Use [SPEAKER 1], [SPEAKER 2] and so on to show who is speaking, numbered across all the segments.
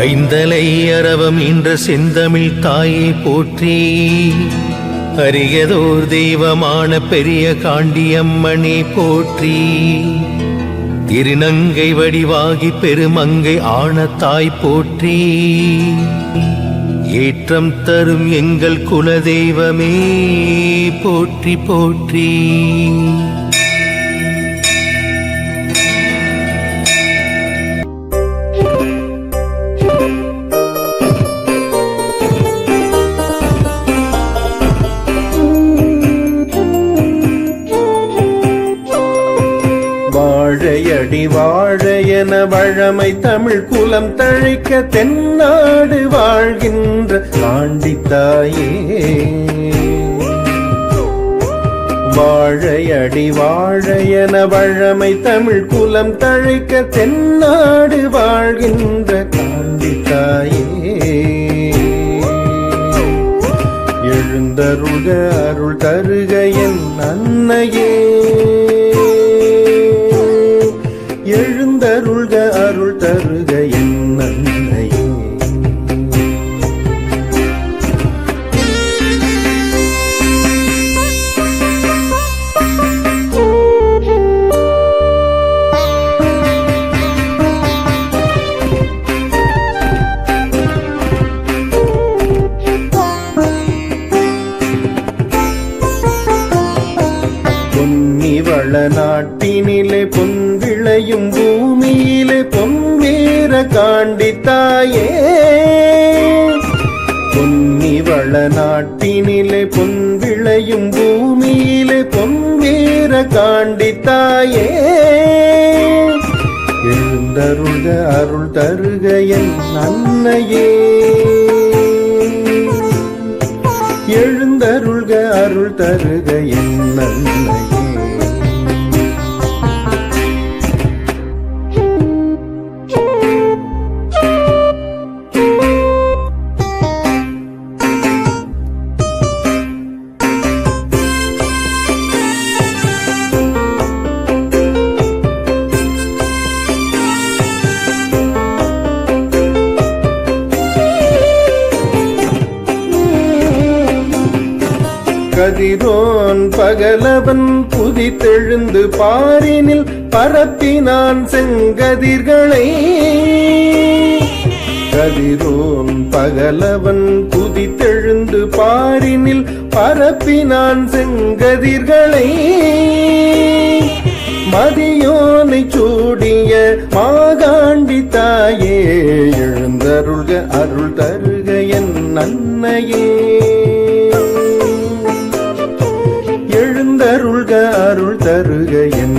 [SPEAKER 1] ஐந்தலை அரவம் என்ற செந்தமிழ் தாயை போற்றி அரியதோர் தெய்வமான பெரிய காண்டியம்மனை போற்றி. திருநங்கை வடிவாகி பெருமங்கை ஆணத்தாய் போற்றி. ஏற்றம் தரும் எங்கள் குலதெய்வமே போற்றி போற்றி.
[SPEAKER 2] வாழடி வாழ என வழமை தமிழ் குலம் தழைக்க தென்னாடு வாழ்கின்ற காண்டித்தாயே வாழையடி வாழ என வழமை தமிழ் குலம் தழைக்க தென்னாடு வாழ்கின்ற காண்டி தாயே எழுந்தருக அருள் தருக என் அன்னையே. எழுந்தருள்க அருள் தருக என் அன்னையே பொன்னி வள நாட்டினிலே பொன் விளையும் பூமியிலே பொன்வீர காண்டித்தாயே பொன்னி வள நாட்டினிலே பொன் விளையும் பூமியிலே பொன் வீர காண்டித்தாயே எழுந்தருள்க அருள் தருக என் அன்னையே. எழுந்தருள்க அருள் தருக என் அன்னையே. கதிரோன் பகலவன் புதித்தெழுந்து பாரினில் பரப்பினான் செங்கதிர்களை. கதிரோன் பகலவன் புதித்தெழுந்து பாரினில் பரப்பினான் செங்கதிர்களை. மதியோனை சூடிய மாகாண்டி தாயே எழுந்தருள்க அருள் தருக என் நன்னையே எழுந்தருள்க அருள் தருக என்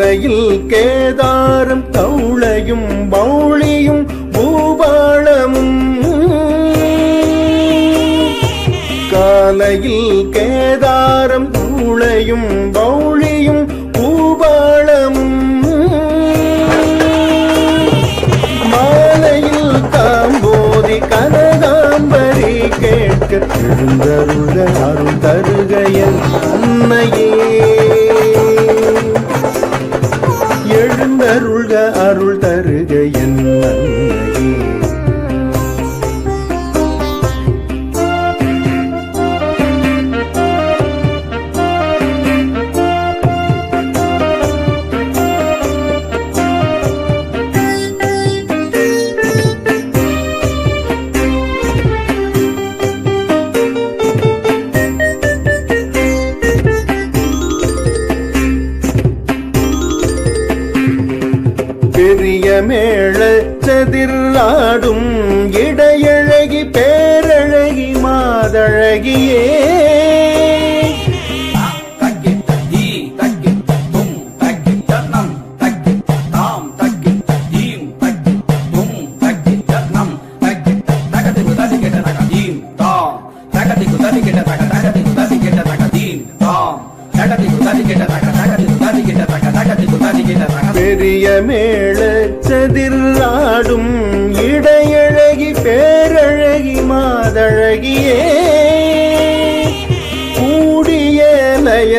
[SPEAKER 2] மூலையில் கேதாரம் தவுளையும் பௌளியும் பூபாளமும். காலையில் கேதாரம் தூளையும் பௌளியும் பூபாளமும். மாலையில் காம்போதி கனகாம்பரி கேட்க எழுந்தருள அருள் தருகையன் பெரிய மேள சதிர்நாடும் இடையழகி பேரழகி மாதழகியே.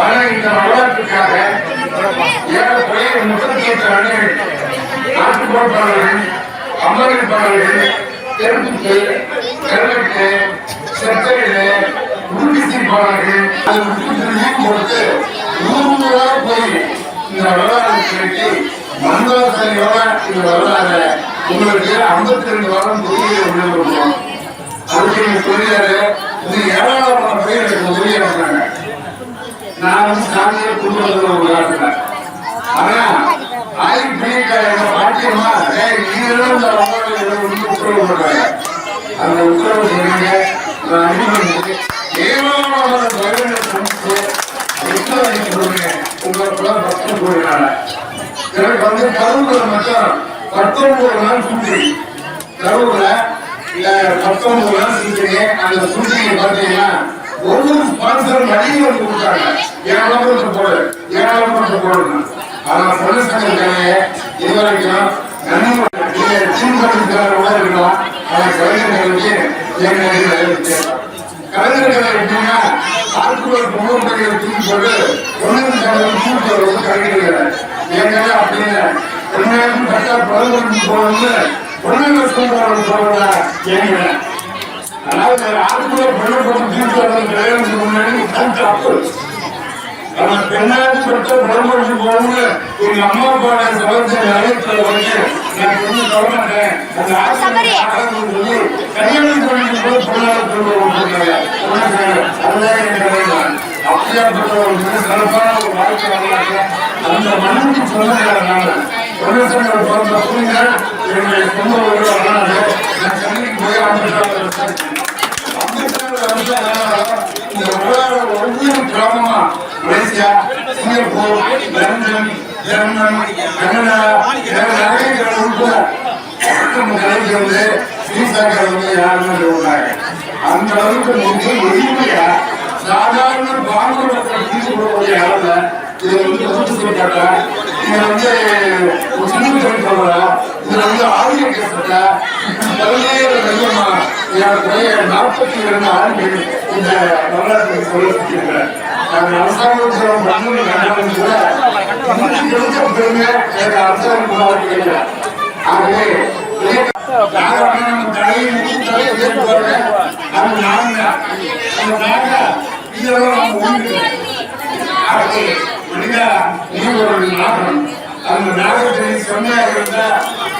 [SPEAKER 3] ஆனா இந்த வரலாற்றுக்காக ஏறக்குறைய முப்பத்தி எட்டு அணிகள் நாட்டுக்கோட்பாளர்கள் அமர்ப்பாளர்கள் தெருப்புக்கு கல்வெட்டு செத்தரிடு உறுதிப்பாளர்கள் அது முப்பத்தி கொடுத்து நூறு ரூபா போய் இந்த வரலாறு கேட்டு மந்தோசனையோட இந்த வரலாறு உங்களுக்கு ஐம்பத்தி ரெண்டு வாரம் புதிய விடுவிப்போம் அதுக்கு நீங்க புரியாது இது ஏராளமான பேர் எனக்கு உதவியா இருக்காங்க நான் வந்து சாமியை குடும்பத்தில் ஒரு காட்டுறேன் ஆனா ஆயுள் பிடிக்க எங்க பாட்டியம்மா ஏய் நீங்களும் இந்த வரலாறு வந்து உத்தரவு போடுறாங்க அந்த உத்தரவு சொல்லுங்க. நான் அனுமதி ஏராளமான பயிரை சமைச்சு உத்தரவு சொல்லுங்க உங்களுக்கு பக்தம் போடுறாங்க எனக்கு வந்து மட்டும் பத்தொன்பது நாள் சுற்றி கருவுல பத்தொன்பது நாள் சுற்றி அந்த சுற்றியை பார்த்தீங்கன்னா ஒவ்வொரு ஸ்பான்சர் மடியும் வந்து கொடுத்தாங்க ஏழாம் போடு ஆனா பொலிசாங்க இது வரைக்கும் நன்மை இருக்கலாம் ஆனா கலைஞர்களுக்கு எங்களுக்கு கலைஞர்களை எப்படின்னா ஆட்குவர் பொங்கல் தூக்கி ஒன்றும் அப்படின்னு உண்மையாக கட்டா பதினொன்று போகணும்னு ஒன்றும் சொல்றாங்க சொல்றா ஏங்க அதாவது ஆட்குள்ள பொண்ணு போட்டு தூக்கி முன்னாடி தப்பு தப்பு பெண்ணாடி பெற்ற பிரம்மனுக்கு போகணும்னு எங்க அம்மா அப்பா வந்து நான் அந்த சொல்லி கல்யாணம் பண்ணிட்டு போய் அதுதான் எனக்கு வேணும். அப்படியாப்பட்ட சிறப்பான ஒரு வாழ்க்கை வரலாற்று அந்த மண்ணுக்கு சொந்தக்காரனால தொழிற்சங்க பிறந்த புரிஞர் என்னுடைய சொந்த ஊரில் நான் போய் அம்பேத்கர் இந்த உலக ஒவ்வொரு கிராமமா Malaysia Singapore London German Canada நிறைய உட்பட அந்த அளவுக்கு முன்பு எளிமையா சாதாரண பாங்குளத்தில் தீர்த்து கொடுக்கக்கூடிய அளவுல இது வந்து தொகுத்து சொல்லப்பட்ட இது வந்து ஒரு சின்ன சொல்லலாம் இதுல வந்து ஆரிய கேட்கப்பட்ட பல்வேறு மையமா ஏறக்குறைய நாற்பத்தி இரண்டு ஆண்டுகள் இந்த வரலாற்றை சொல்லியிருக்கிறேன் நான் அரசாங்கம் கூட கிடைச்ச பெருமை எனக்கு அரசாங்கம் கேட்கிறேன் ஆகவே தலையை தலையை அது நாங்க அந்த நாங்க அந்த நாகத்தை செம்மையாக இருந்தா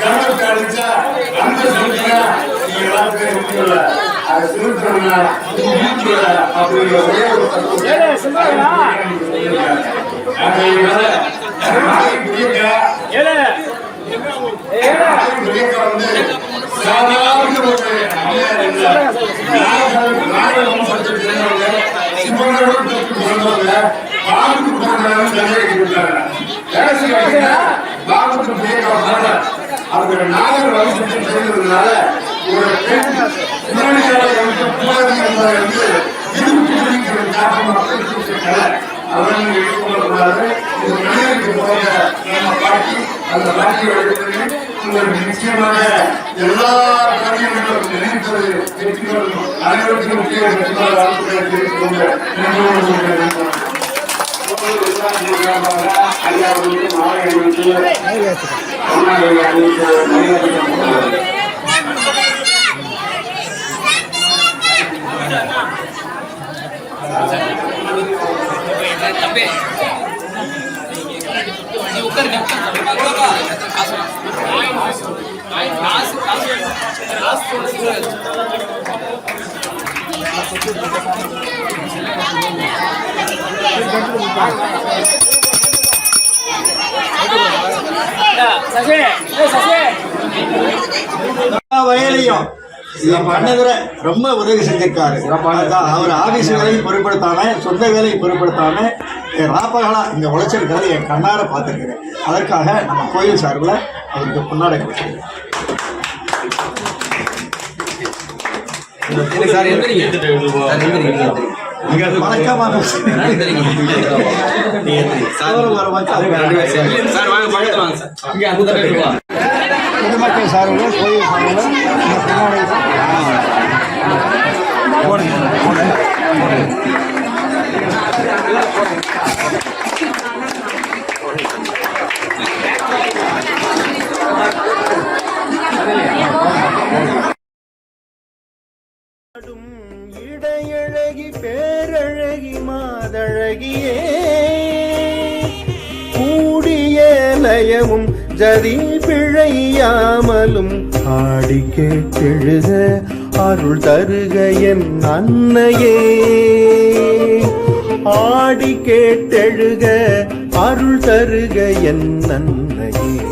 [SPEAKER 3] கவனத்தை அடிச்சா அந்த சொல்லியா நீ எல்லாத்தையும் இருக்கல அது அப்படிங்கிற ஒரே ஒரு தத்துவம் சேர்ந்ததுனால ஒரு பெண் முன்னாடியாரை வந்து பூரணி என்பதை வந்து இருபத்தி பிடிக்கிற காரணம் மக்கள் எடுத்துக்கொள்ளக்கூடாது இது மனிதனுக்கு போக நம்ம பாட்டி அந்த பாட்டியை எடுத்து உங்களுக்கு நிச்சயமாக எல்லா காரியங்களும் அனைவருக்கும் முக்கிய வெற்றிகள் வாழ்த்துக்களை நன்றோடு சொல்கிறேன். ஐயா மாலை அணிவித்து பொன்னாடை அணிவித்து மரியாதை கொடுக்கிறார்.
[SPEAKER 4] எல்லா வயலையும் இது பண்ணதுல ரொம்ப உதவி செஞ்சிருக்காரு. அவர் ஆபீஸ் வேலையும் பொருட்படுத்தாம சொந்த வேலையும் பொருட்படுத்தாம ராப்பகலா இங்க உழைச்சிருக்கிறது என் கண்ணார பார்த்துருக்கிறேன். அதற்காக நம்ம கோயில் சார்பில் அவருக்கு கொடுத்துருக்கேன் வணக்கமாக சார் வர பொதுமக்கள் சார்பில் கோயில் சார்பில் இந்த பொன்னாடை
[SPEAKER 2] இடையழகி பேரழகி மாதழகியே. கூடிய லயமும் ஜதி பிழையாமலும் ஆடி கேட்டெழுத அருள் தருக என் அன்னையே. ஆடி கேட்டெழுக அருள் தருக என் அன்னையே.